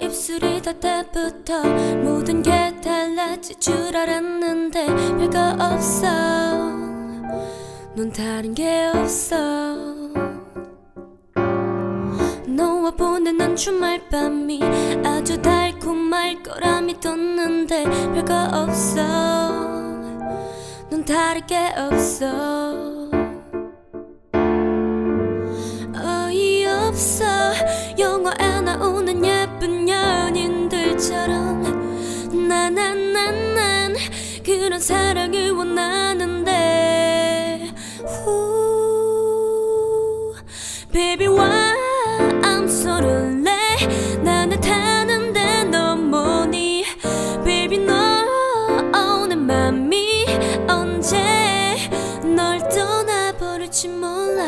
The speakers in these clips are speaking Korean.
입술이 닿을 때부터 모든 게 달라질 줄 알았는데 별거 없어. 넌 다른 게 없어. 너와 보내는 주말 밤이 아주 달콤할 거라 믿었는데 별거 없어. 넌 다를 게 없어. 어이없어 난 난 난 그런 사랑을 원하는데. 후 Baby why I'm so lonely? 나는 타는데 너 뭐니. Baby 너 오늘 맘이 언제 널 떠나버릴지 몰라.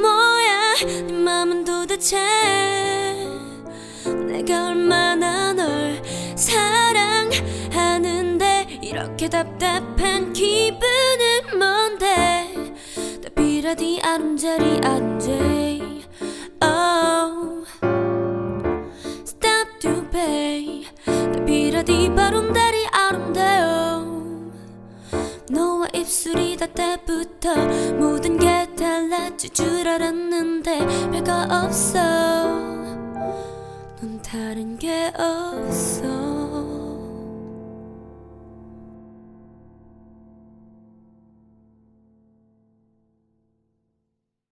뭐야 네 맘은 도대체 내가 얼마나 널 사랑하는데 이렇게 답답한 기분은 뭔데? 답이라디 아름자리 아름제 Oh Stop to pay. 답이라디 바람다리 아름다요. 너와 입술이 닿을 때부터 모든 게 달라질 줄 알았는데 별거 없어. 넌 다른 게 없어